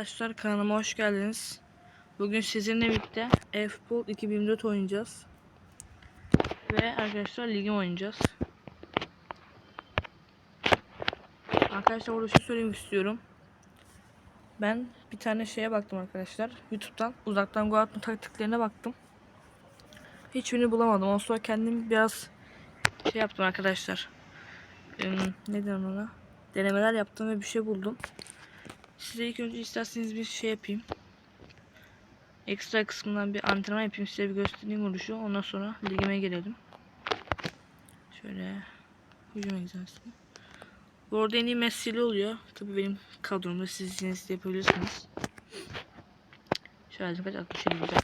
Arkadaşlar kanalıma hoş geldiniz. Bugün sizinle birlikte F-Ball 2024 oynayacağız. Ve arkadaşlar ligim oynayacağız. Arkadaşlar burada şunu söylemek istiyorum. Ben bir tane şeye baktım arkadaşlar. Youtube'dan uzaktan gol atma taktiklerine baktım. Hiçbirini bulamadım. Ondan sonra kendim biraz şey yaptım arkadaşlar. Ee, ne denir ona? Denemeler yaptım ve bir şey buldum. Size ilk önce isterseniz bir şey yapayım. Ekstra kısmından bir antrenman yapayım size bir göstereyim vuruşu. Ondan sonra ligime gelelim. Şöyle hücum egzersizi. Bu arada en iyi oluyor. Tabii benim kadromda siz yine siz yapabilirsiniz. Şöyle kaç 67 güzel.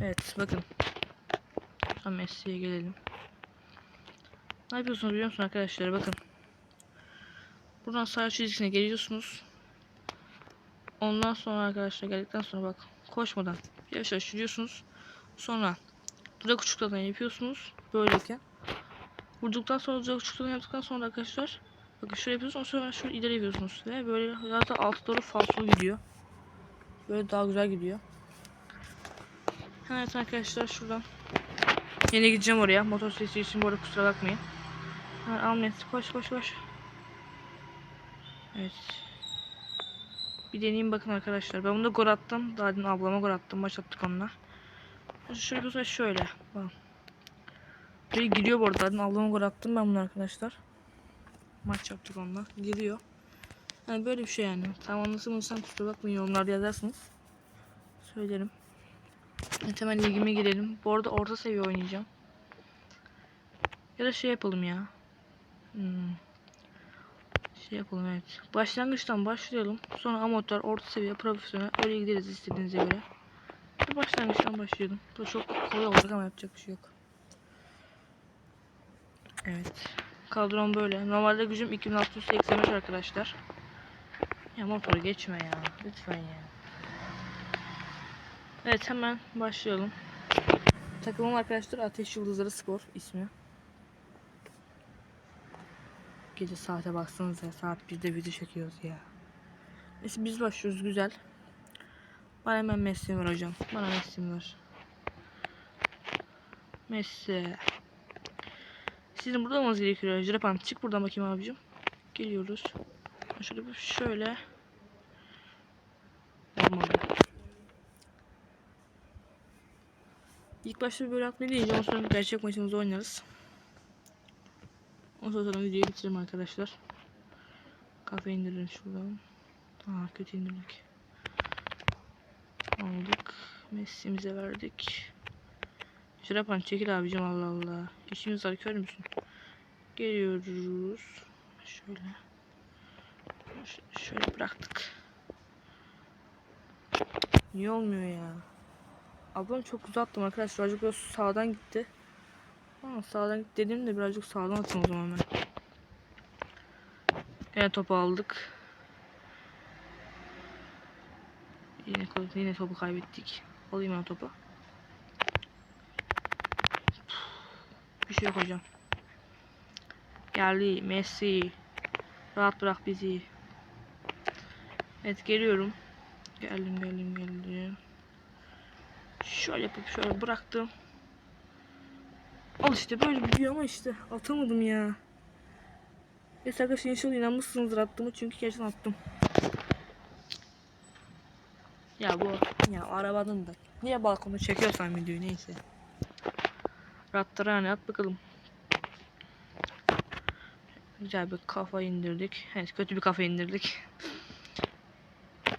Evet bakın. Sonra Messi'ye gelelim. Ne yapıyorsunuz biliyor musunuz arkadaşlar bakın. Buradan sağ çizgisine geliyorsunuz. Ondan sonra arkadaşlar geldikten sonra bak koşmadan yavaş yavaş yürüyorsunuz. Sonra dudak uçuklardan yapıyorsunuz böyleyken. Vurduktan sonra dudak uçuklardan yaptıktan sonra arkadaşlar bakın şöyle yapıyorsunuz sonra şöyle ileri yapıyorsunuz ve böyle zaten alt doğru falsolu gidiyor. Böyle daha güzel gidiyor. Evet arkadaşlar şuradan yine gideceğim oraya. Motor sesi için bu arada kusura bakmayın. Ahmet koş koş koş. Evet. Bir deneyeyim bakın arkadaşlar. Ben bunu da gol attım. Daha dün ablama gol attım. Maç attık onunla. Şöyle bir şöyle. Bak. Böyle gidiyor bu arada. Dün ablama gol attım ben bunu arkadaşlar. Maç yaptık onunla. Geliyor. Yani böyle bir şey yani. Tam anlatamadıysam kusura bakmayın yorumlarda yazarsınız. Söylerim. Evet hemen ligime girelim. Bu arada orta seviye oynayacağım. Ya da şey yapalım ya. Hmm. Şey yapalım evet. Başlangıçtan başlayalım. Sonra amatör, orta seviye, profesyonel öyle gideriz istediğinize göre. Başlangıçtan başlayalım. Bu çok kolay olacak ama yapacak bir şey yok. Evet. Kadrom böyle. Normalde gücüm 2685 arkadaşlar. Ya motoru geçme ya. Lütfen ya. Evet hemen başlayalım. Takımım arkadaşlar Ateş Yıldızları Spor ismi. Gece saate baksanıza saat 1'de video çekiyoruz ya. Neyse biz başlıyoruz güzel. Bana hemen Messi var hocam. Bana Messi var. Messi. Sizin burada olmanız gerekiyor. Jirapan çık buradan bakayım abicim. Geliyoruz. Şöyle bir şöyle. Olmadı. İlk başta böyle atmayı deneyeceğim. Sonra gerçek maçımızı oynarız. Ondan sonra videoyu bitirelim arkadaşlar. Kafe indirelim şuradan. Aa kötü indirdik. Aldık. Messi'mize verdik. Şurapan çekil abicim Allah Allah. İşimiz var kör müsün? Geliyoruz. Şöyle. Ş- Şöyle bıraktık. Niye olmuyor ya? Ablam çok uzattım arkadaşlar. Böyle sağdan gitti. Ha, sağdan git dedim de birazcık sağdan atın o zaman ben. Yine topu aldık. Yine, yine topu kaybettik. Alayım ben topu. Bir şey yok hocam. Geldi Messi. Rahat bırak bizi. Evet geliyorum. Geldim geldim geldim. Şöyle yapıp şöyle bıraktım. Al işte böyle gidiyor ama işte atamadım ya. Neyse arkadaşlar inşallah inanmışsınızdır attığımı çünkü gerçekten attım. Ya bu ya arabanın da niye balkonu çekiyorsan videoyu neyse. Ratlara hani at bakalım. Güzel bir kafa indirdik. Evet kötü bir kafa indirdik.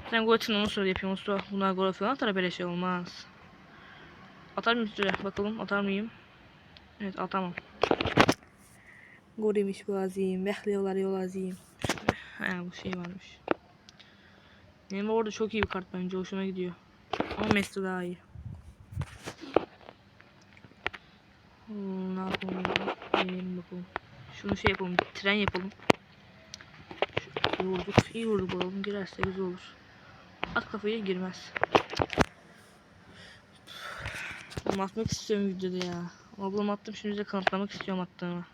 Sen gol atın onu sonra yapayım. Sonra bunlar gol falan atar böyle şey olmaz. Atar mıyım süre? Bakalım atar mıyım? Evet atamam. Gol yemiş bu azim. Bekliyorlar yol azim. Şöyle. Ha bu şey varmış. Benim orada çok iyi bir kart bence. Hoşuma gidiyor. Ama Messi daha iyi. Hmm, ne yapalım? Deneyelim bakalım. Şunu şey yapalım. Tren yapalım. Şu, iyi vurduk. İyi vurduk bakalım. Girerse güzel olur. At kafaya girmez. Oğlum atmak istiyorum videoda ya. Ablam attım şimdi de kanıtlamak istiyorum attığımı.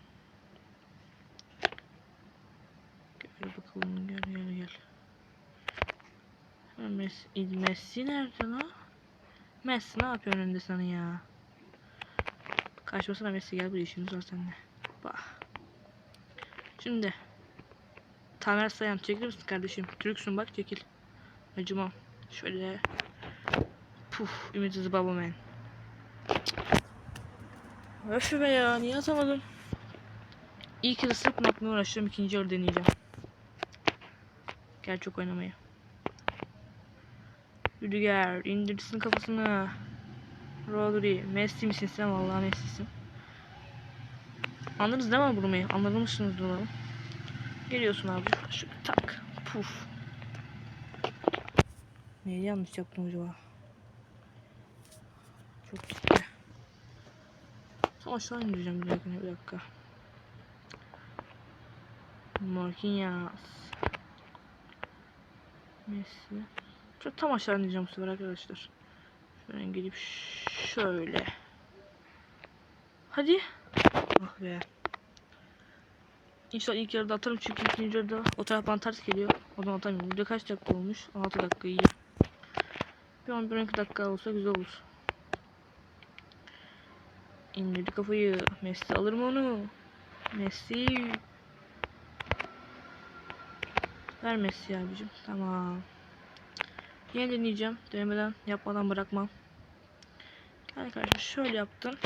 Gel bakalım gel gel gel. Messi, Messi nerede lan? Messi ne yapıyor önünde sana ya? Kaçmasana Messi gel buraya işimiz var seninle. Bak. Şimdi. Tamer Sayan çekilir misin kardeşim? Türksün bak çekil. Acımam. Şöyle. Puf. Ümitsiz baba man. Öf be ya niye atamadım? İyi ki sırf nakline uğraşacağım. ikinci yarı deneyeceğim. Gel çok oynamayı. Rüdiger indirsin kafasını. Rodri. Messi misin sen? Vallahi Messi'sin. Anladınız değil mi vurmayı? Anlamışsınız umarım. Geliyorsun abi. Şu tak. Puf. Neyi yanlış yaptım acaba? Çok gitti. Aşağı indireceğim bir. Bir dakika. Marquinhos. Messi. Şöyle tam aşağı indireceğim bu sefer arkadaşlar. Şöyle gelip şöyle. Hadi. Ah be. İnşallah ilk yarıda atarım çünkü ikinci yarıda o taraftan ters geliyor. O zaman atamıyorum. Burada kaç dakika olmuş? 6 dakika iyi. Bir 11-12 dakika olsa güzel olur. İndirdi kafayı. Messi alır mı onu? Messi. Ver Messi abicim. Tamam. Yine deneyeceğim. Denemeden yapmadan bırakmam. Arkadaşlar şöyle yaptın.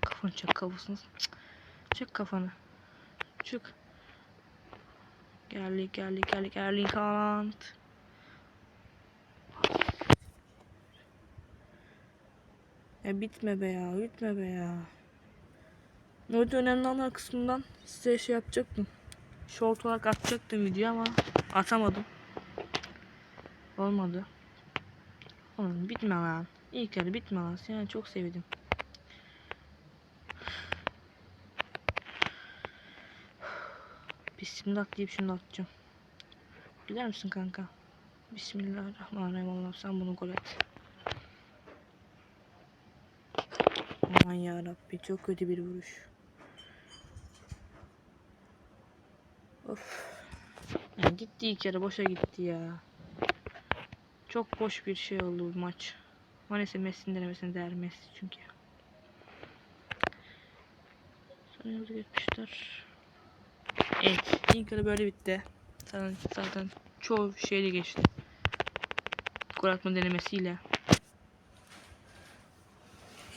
Kafanı çek kafasını. Çek kafanı. Çık. Geldik geldik geldik Erling Haaland. Ya bitme be ya bitme be ya. Orada önemli anlar kısmından size şey yapacaktım. Short olarak atacaktım video ama atamadım. Olmadı. Oğlum bitme lan. İlk yarı bitme lan. Seni çok sevdim. Bismillah deyip şunu atacağım. Bilir misin kanka? Bismillahirrahmanirrahim. Allah'ım sen bunu gol et. Aman ya Rabbi çok kötü bir vuruş. Of. Ya gitti ilk yarı boşa gitti ya. Çok boş bir şey oldu bu maç. Maalesef Messi'nin denemesine değer Messi çünkü. Sonra yolda geçmişler. Evet. ilk yarı böyle bitti. Zaten, zaten çoğu şeyle geçti. Gol atma denemesiyle.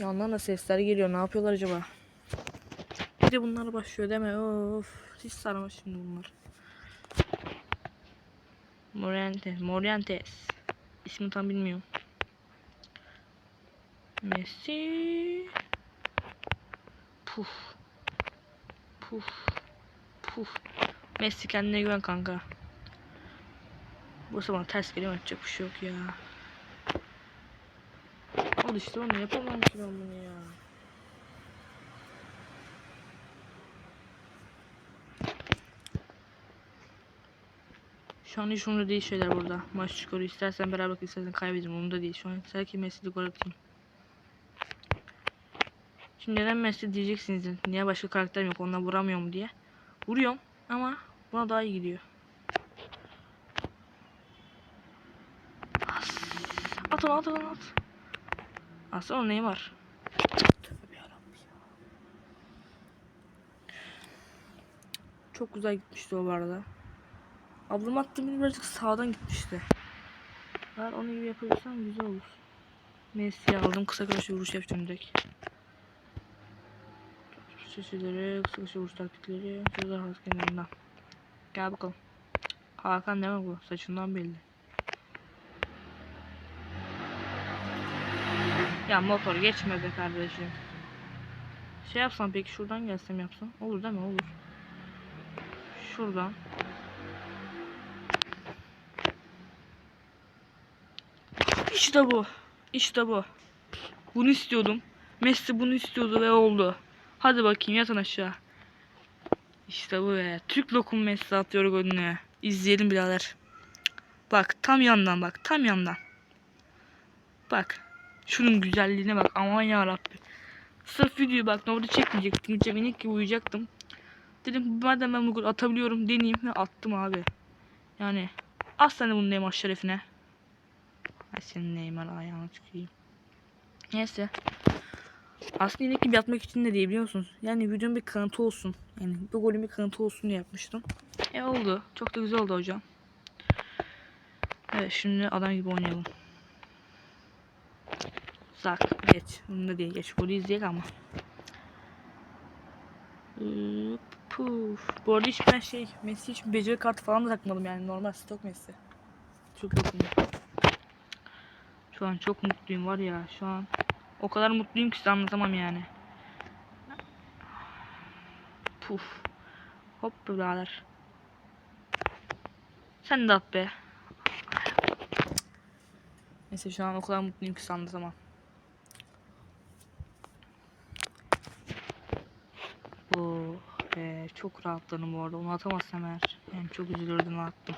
Yandan da sesler geliyor. Ne yapıyorlar acaba? Bir de bunlar başlıyor deme. Of. Hiç sarma şimdi bunlar. Morientes. Morientes. İsmini tam bilmiyorum. Messi. Puf. Puf. Puf. Messi kendine güven kanka. Bu zaman ters geliyor yapacak bir şey yok ya. Al işte onu yapamam ki ben bunu ya. Şu an hiç umurumda değil şeyler burada. Maç skoru istersen beraber istersen kaybederim umurumda değil. Şu an sadece Messi'de gol atayım. Şimdi neden Messi diyeceksiniz. Niye başka karakterim yok onunla vuramıyorum diye. Vuruyorum ama buna daha iyi gidiyor. At onu at onu at. Onun neyi var? Çok güzel gitmişti o arada. Ablam attığım birazcık sağdan gitmişti. Eğer onu gibi yapabilirsem güzel olur. Messi'yi aldım. Kısa köşe vuruş yapacağım direkt. Seçileri, kısa köşe vuruş taktikleri. Sözler Hakan kenarından. Gel bakalım. Hakan deme bu. Saçından belli. Ya motor geçme be kardeşim. Şey yapsam peki şuradan gelsem yapsam. Olur değil mi? Olur. Şuradan. İşte bu. İşte bu. Bunu istiyordum. Messi bunu istiyordu ve oldu. Hadi bakayım yatın aşağı. İşte bu be. Türk lokum Messi atıyor golünü. İzleyelim birader. Bak tam yandan bak. Tam yandan. Bak. Şunun güzelliğine bak. Aman ya Rabbi. Sırf videoyu bak. Orada çekmeyecektim. Ceminik gibi uyuyacaktım. Dedim madem ben bu atabiliyorum deneyeyim ve attım abi. Yani As sen de bunu Neymar şerefine. Ay senin Neymar ayağını tüküreyim. Neyse. Aslında inek gibi yatmak için de değil biliyor musunuz? Yani videonun bir kanıtı olsun. Yani bu golün bir kanıtı olsun diye yapmıştım. E oldu. Çok da güzel oldu hocam. Evet şimdi adam gibi oynayalım. Zak geç. Da değil. Geç golü izleyelim ama. Puf. Bu arada hiç ben şey Messi hiç beceri kartı falan da takmadım yani normal stok Messi. Çok yokum. Şu an çok mutluyum var ya şu an. O kadar mutluyum ki size anlatamam yani. Puf. Hop birader. Sen de at be. Neyse şu an o kadar mutluyum ki size anlatamam. Oh be çok rahatladım bu arada. Onu atamazsam eğer. Yani çok üzülürdüm attım.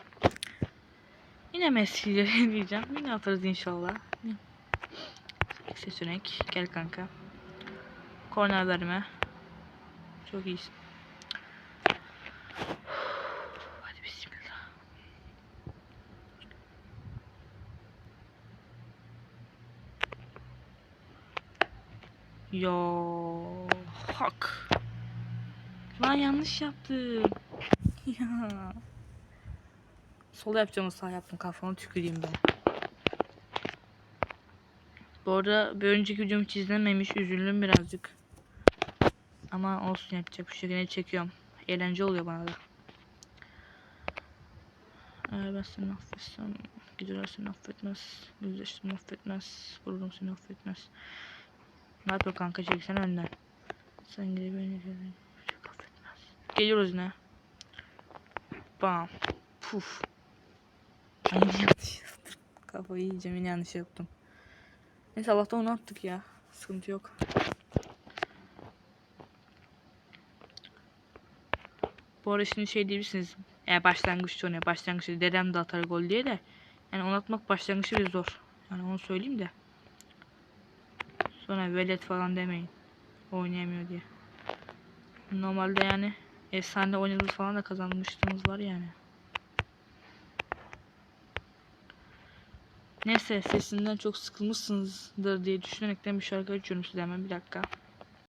Yine Messi'yle diyeceğim. Yine atarız inşallah. Seçenek. Gel kanka. Korner verme. Çok iyisin. Hadi. Yo hak. Lan yanlış yaptım. ya. Sol yapacağımı sağ yaptım kafamı tüküreyim be. Bu arada bir önceki videom hiç izlememiş üzüldüm birazcık. Ama olsun yapacak bir şekilde çekiyorum. Eğlence oluyor bana da. Eğer ben seni affetsem gidiyorlar seni affetmez. Yüzleştim affetmez. Vururum seni affetmez. Ne yapıyor kanka çeksen önden. Sen gidip beni affetmez. Geliyoruz yine. Bam. Puf. Kafayı yiyeceğim yine yanlış yaptım. Neyse Allah'tan onu attık ya. Sıkıntı yok. Bu arada şimdi şey diyebilirsiniz. Yani başlangıçta oynuyor. Başlangıçta dedem de atar gol diye de. Yani onu atmak başlangıçta bir zor. Yani onu söyleyeyim de. Sonra velet falan demeyin. Oynayamıyor diye. Normalde yani efsane oynadığımız falan da kazanmışlığımız var yani. Neyse sesinden çok sıkılmışsınızdır diye düşünerekten bir şarkı açıyorum size hemen bir dakika.